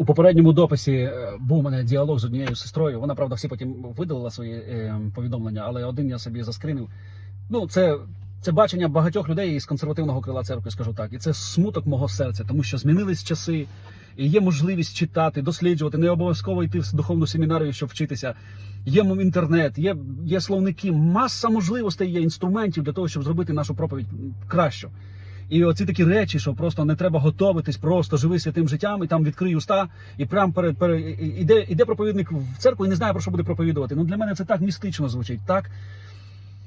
У попередньому дописі е, був у мене діалог з однією сестрою. Вона, правда, всі потім видалила свої е, повідомлення, але один я собі заскринив. Ну, це, це бачення багатьох людей із консервативного крила церкви, скажу так. І це смуток мого серця, тому що змінились часи, і є можливість читати, досліджувати, не обов'язково йти в духовну семінарію, щоб вчитися. Є інтернет, є, є словники, маса можливостей, є інструментів для того, щоб зробити нашу проповідь кращу. І оці такі речі, що просто не треба готуватись, просто живи святим життям, і там відкрий уста, і прям перед, перед іде, іде проповідник в церкву і не знає про що буде проповідувати. Ну для мене це так містично звучить. Так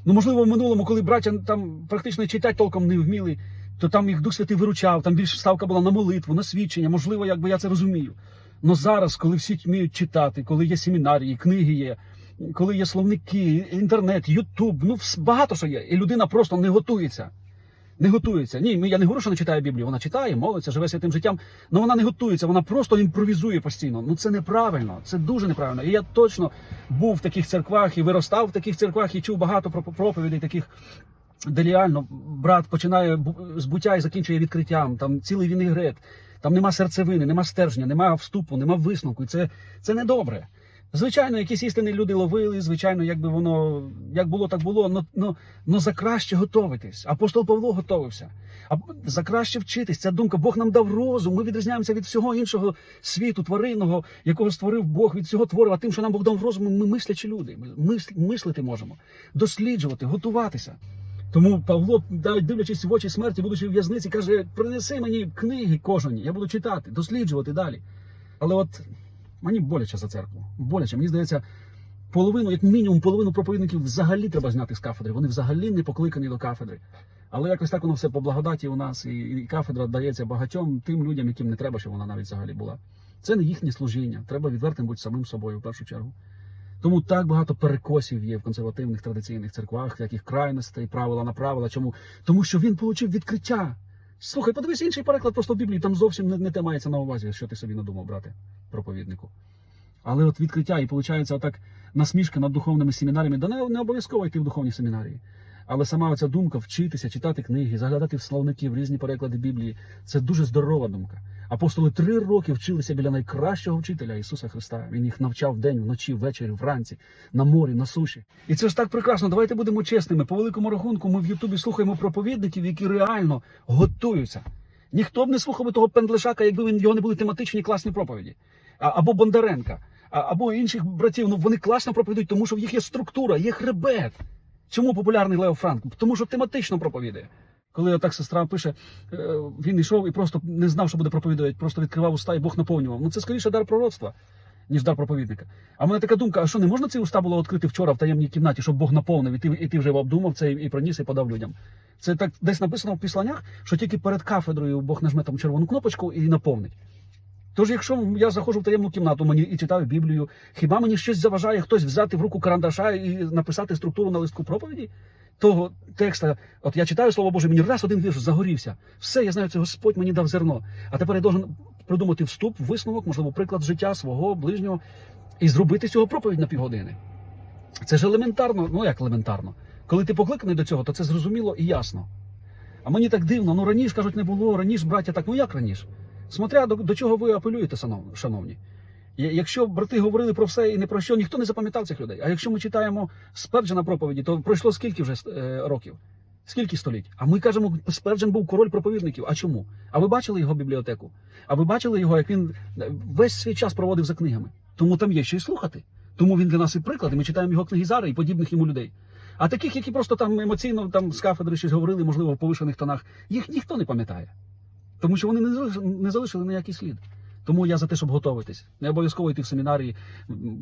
ну можливо, в минулому, коли браття там практично читати толком не вміли, то там їх Дух Святий виручав, там більше ставка була на молитву, на свідчення. Можливо, якби я це розумію. Но зараз, коли всі вміють читати, коли є семінарії, книги є, коли є словники, інтернет, Ютуб, ну багато що є, і людина просто не готується. Не готується. Ні, я не говорю, що не читає Біблію. Вона читає, молиться, живе святим життям. але вона не готується, вона просто імпровізує постійно. Ну це неправильно, це дуже неправильно. І я точно був в таких церквах і виростав в таких церквах, і чув багато про- проповідей таких. Де реально брат починає бу- з буття і закінчує відкриттям. Там цілий вінегрет, там нема серцевини, нема стержня, нема вступу, нема висновку. І це, це недобре. Звичайно, якісь істини люди ловили, звичайно, якби воно як було, так було. Но, но, но за краще готовитись. Апостол Павло готовився. А за краще вчитись. Ця думка, Бог нам дав розум. Ми відрізняємося від всього іншого світу, тваринного, якого створив Бог від всього твору. А тим, що нам Бог дав розум, ми мислячі люди. Ми мис- мислити можемо, досліджувати, готуватися. Тому Павло, дивлячись в очі смерті, будучи в в'язниці, каже: принеси мені книги кожені, я буду читати, досліджувати далі. Але от мені боляче за церкву. Боляче. Мені здається, половину, як мінімум, половину проповідників взагалі треба зняти з кафедри. Вони взагалі не покликані до кафедри. Але якось так воно все по благодаті у нас, і, і кафедра дається багатьом тим людям, яким не треба, щоб вона навіть взагалі була. Це не їхнє служіння. Треба відвертим бути самим собою в першу чергу. Тому так багато перекосів є в консервативних традиційних церквах, яких крайностей, правила на правила. Чому? Тому що він отримав відкриття. Слухай, подивись інший переклад просто в Біблії, там зовсім не, не те мається на увазі, що ти собі надумав брате, проповіднику. Але от відкриття, і виходить, отак насмішка над духовними семінаріями, да не, не обов'язково йти в духовні семінарії. Але сама оця думка вчитися, читати книги, заглядати в словники, в різні переклади Біблії це дуже здорова думка. Апостоли три роки вчилися біля найкращого вчителя Ісуса Христа. Він їх навчав вдень, вночі, ввечері, вранці, на морі, на суші. І це ж так прекрасно. Давайте будемо чесними. По великому рахунку, ми в Ютубі слухаємо проповідників, які реально готуються. Ніхто б не слухав би того пендлишака, якби він його не були тематичні класні проповіді. Або Бондаренка, або інших братів. Ну вони класно проповідують, тому що в їх є структура, є хребет. Чому популярний Лео Франк? Тому що тематично проповідує. Коли так сестра пише, е, він йшов і просто не знав, що буде проповідувати, просто відкривав уста і Бог наповнював. Ну це скоріше дар пророцтва, ніж дар проповідника. А в мене така думка: а що не можна ці уста було відкрити вчора в таємній кімнаті, щоб Бог наповнив, і ти, і ти вже обдумав це і приніс і подав людям. Це так десь написано в післаннях, що тільки перед кафедрою Бог нажме там червону кнопочку і наповнить. Тож, якщо я заходжу в таємну кімнату мені і читаю Біблію, хіба мені щось заважає хтось взяти в руку карандаша і написати структуру на листку проповіді? Того текста, от я читаю слово Боже, мені раз один вірш загорівся. Все, я знаю, це Господь мені дав зерно. А тепер я должен придумати вступ, висновок, можливо, приклад життя свого ближнього і зробити з цього проповідь на півгодини. Це ж елементарно, ну як елементарно. Коли ти покликаний до цього, то це зрозуміло і ясно. А мені так дивно, ну раніше кажуть, не було, раніше, браття, так, ну як раніше? Смотря до, до чого ви апелюєте, шановні. Якщо брати говорили про все і не про що, ніхто не запам'ятав цих людей. А якщо ми читаємо Сперджена проповіді, то пройшло скільки вже е, років? Скільки століть? А ми кажемо, Сперджен був король проповідників. А чому? А ви бачили його бібліотеку? А ви бачили його, як він е, весь свій час проводив за книгами? Тому там є що й слухати. Тому він для нас і приклад, і ми читаємо його книги зараз і подібних йому людей. А таких, які просто там емоційно там з кафедри щось говорили, можливо, в повишених тонах, їх ніхто не пам'ятає. Тому що вони не залишили ніякий слід. Тому я за те, щоб готуватись. Не обов'язково йти в семінарії.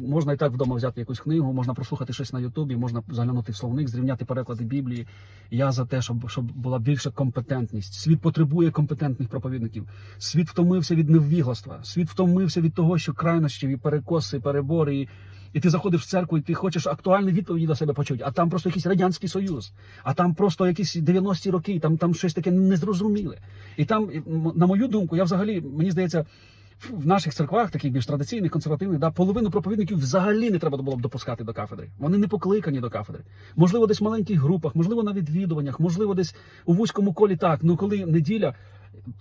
Можна і так вдома взяти якусь книгу, можна прослухати щось на Ютубі, можна заглянути в словник, зрівняти переклади Біблії. Я за те, щоб, щоб була більша компетентність. Світ потребує компетентних проповідників. Світ втомився від невігластва. Світ втомився від того, що крайнощів і перекоси, і перебори. І, і ти заходиш в церкву, і ти хочеш актуальні відповіді до себе почути, а там просто якийсь радянський союз, а там просто якісь 90-ті роки, там, там щось таке незрозуміле. І там, на мою думку, я взагалі мені здається. В наших церквах, таких більш традиційних, консервативних, да, половину проповідників взагалі не треба було б допускати до кафедри. Вони не покликані до кафедри. Можливо, десь в маленьких групах, можливо, на відвідуваннях, можливо, десь у вузькому колі так. Ну коли неділя,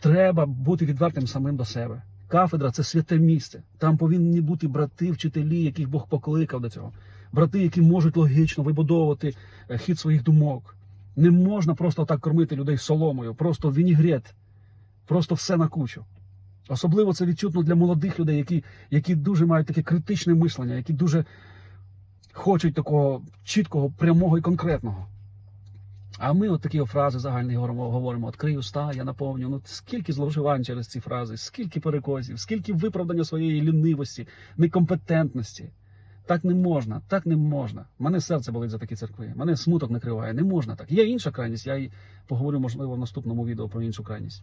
треба бути відвертим самим до себе. Кафедра це святе місце. Там повинні бути брати, вчителі, яких Бог покликав до цього. Брати, які можуть логічно вибудовувати е, хід своїх думок. Не можна просто так кормити людей соломою, просто вінігрет, просто все на кучу. Особливо це відчутно для молодих людей, які, які дуже мають таке критичне мислення, які дуже хочуть такого чіткого, прямого і конкретного. А ми от такі фрази загальні говоримо, говоримо «Открий уста, я наповню. Ну скільки зловживань через ці фрази, скільки перекозів, скільки виправдання своєї лінивості, некомпетентності. Так не можна, так не можна. Мене серце болить за такі церкви. Мене смуток накриває. Не можна так. Є інша крайність. Я і поговорю, можливо, в наступному відео про іншу крайність.